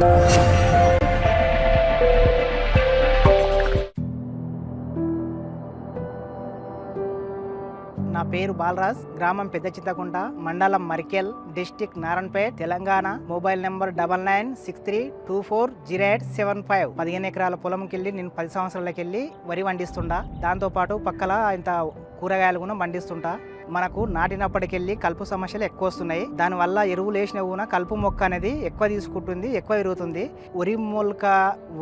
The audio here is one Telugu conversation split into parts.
నా పేరు బాలరాజ్. గ్రామం పెద్ద చింతకుంట మండలం Marikal district Narayanpet Telangana. Mobile number double nine six three two four zero eight seven five. పదిహేను ఎకరాల పొలంకి వెళ్ళి నేను పది సంవత్సరాలకి వెళ్ళి వరి పండిస్తుండా. దాంతోపాటు పక్కల ఇంత కూరగాయలు కూడా పండిస్తుంటా. మనకు నాటినప్పటికెళ్ళి కలుపు సమస్యలు ఎక్కువ వస్తున్నాయి దానివల్ల ఎరువులు వేసిన కూడా కలుపు మొక్క అనేది ఎక్కువ తీసుకుంటుంది ఎక్కువ ఎరుగుతుంది. వరి మొలక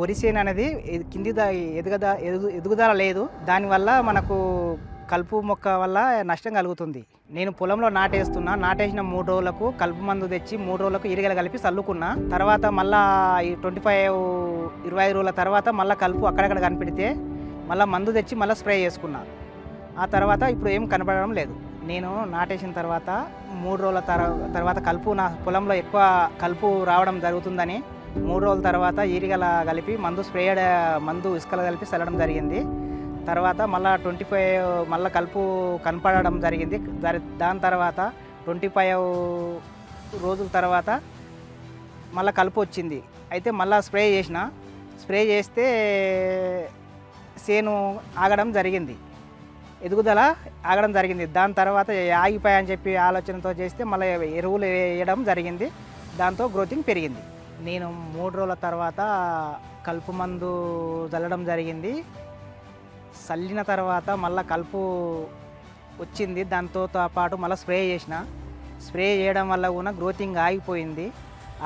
వరిసేను అనేది కింది ఎదుగద ఎదుగు ఎదుగుదల లేదు. దానివల్ల మనకు కలుపు మొక్క వల్ల నష్టం కలుగుతుంది. నేను పొలంలో నాటేస్తున్నా నాటేసిన మూడు రోజులకు కలుపు మందు తెచ్చి మూడు రోజులకు ఇరిగలు కలిపి చల్లుకున్నా తర్వాత మళ్ళా ఈ ట్వంటీ ఫైవ్ ఇరవై ఐదు రోజుల తర్వాత మళ్ళీ కలుపు అక్కడక్కడ కనిపెడితే మళ్ళీ మందు తెచ్చి మళ్ళీ స్ప్రే చేసుకున్నా. ఆ తర్వాత ఇప్పుడు ఏం కనపడడం లేదు. నేను నాటేసిన తర్వాత మూడు రోజుల తర్వాత కలుపు నా పొలంలో ఎక్కువ కలుపు రావడం జరుగుతుందని మూడు రోజుల తర్వాత ఈరిగల కలిపి మందు స్ప్రే మందు ఇసుకలు కలిపి చల్లడం జరిగింది. తర్వాత మళ్ళీ ట్వంటీ ఫైవ్ మళ్ళీ కలుపు కనపడడం జరిగింది. దాని దాని తర్వాత ట్వంటీ ఫైవ్ రోజుల తర్వాత మళ్ళీ కలుపు వచ్చింది. అయితే మళ్ళీ స్ప్రే చేసిన స్ప్రే చేస్తే సేను ఆగడం జరిగింది. ఎదుగుదల ఆగడం జరిగింది. దాని తర్వాత ఆగిపోయాయని చెప్పి ఆలోచనతో చేస్తే మళ్ళీ ఎరువులు వేయడం జరిగింది. దాంతో గ్రోతింగ్ పెరిగింది. నేను మూడు రోజుల తర్వాత కలుపు మందు చల్లడం జరిగింది. చల్లిన తర్వాత మళ్ళీ కలుపు వచ్చింది. దాంతో పాటు మళ్ళీ స్ప్రే చేసిన. స్ప్రే చేయడం వల్ల కూడా గ్రోతింగ్ ఆగిపోయింది.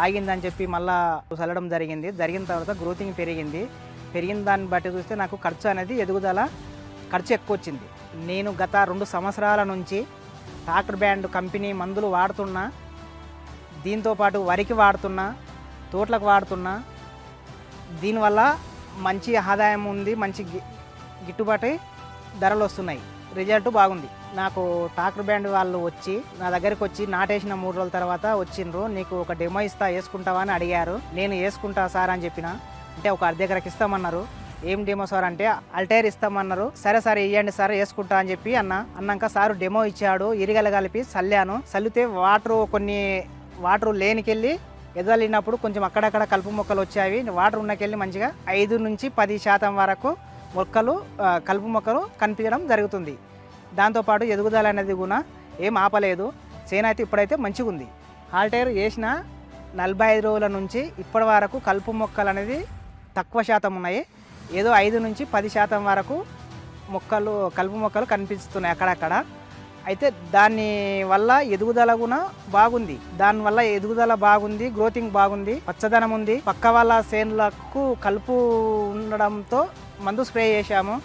ఆగిందని చెప్పి మళ్ళీ చల్లడం జరిగింది. జరిగిన తర్వాత గ్రోతింగ్ పెరిగింది. పెరిగిన దాన్ని బట్టి చూస్తే నాకు ఖర్చు అనేది ఎదుగుదల ఖర్చు ఎక్కువ వచ్చింది. నేను గత రెండు సంవత్సరాల నుంచి టాక్టర్ బ్యాండ్ కంపెనీ మందులు వాడుతున్నా దీంతో పాటు వరికి వాడుతున్నా తోటలకు వాడుతున్నా. దీనివల్ల మంచి ఆదాయం ఉంది మంచి గి- గిట్టుబాటు ధరలు వస్తున్నాయి. రిజల్ట్ బాగుంది. నాకు టాక్టర్ బ్యాండ్ వాళ్ళు వచ్చి నా దగ్గరికి వచ్చి నాటేసిన మూడు రోజుల తర్వాత వచ్చిండ్రు నీకు ఒక డెమో ఇస్తా వేసుకుంటావా? అని అడిగారు. నేను వేసుకుంటా సార్ అని చెప్పిన. అంటే ఒక అర్ధ ఎకరకి ఇస్తామన్నారు. ఏం డెమో సార్ అంటే అల్టైర్ ఇస్తామన్నారు. సరే సరే ఇవ్వండి సార్ వేసుకుంటా అని చెప్పి అన్న. అన్నాక సార్ డెమో ఇచ్చాడు. ఇరిగల కలిపి చల్లాను. చల్లితే వాటర్ కొన్ని వాటర్ లేనికెళ్ళి ఎదలినప్పుడు కొంచెం అక్కడక్కడ కలుపు మొక్కలు వచ్చాయి. వాటర్ ఉన్నకెళ్ళి మంచిగా ఐదు నుంచి పది శాతం వరకు మొక్కలు కలుపు మొక్కలు కనిపించడం జరుగుతుంది. దాంతోపాటు ఎదుగుదల అనేది కూడా ఏం ఆపలేదు. చేను అయితే ఇప్పుడైతే మంచిగా ఉంది. ఆల్టైర్ వేసిన నలభై ఐదు రోజుల నుంచి ఇప్పటి వరకు కలుపు మొక్కలు అనేది తక్కువ శాతం ఉన్నాయి. ఏదో ఐదు నుంచి పది శాతం వరకు మొక్కలు కలుపు మొక్కలు కనిపిస్తున్నాయి అక్కడక్కడ. అయితే దాని వల్ల ఎదుగుదల కూడా బాగుంది. దానివల్ల ఎదుగుదల బాగుంది గ్రోతింగ్ బాగుంది పచ్చదనం ఉంది. పక్క వాళ్ళ చేనులకు కలుపు ఉండడంతో మందు స్ప్రే చేశాము.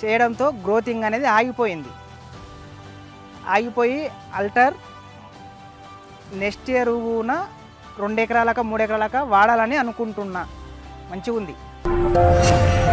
చేయడంతో గ్రోతింగ్ అనేది ఆగిపోయింది. ఆగిపోయి అల్టర్ నెక్స్ట్ ఇయర్ రెండు ఎకరాలక మూడు ఎకరాలక వాడాలని అనుకుంటున్నా. మంచిగా ఉంది Música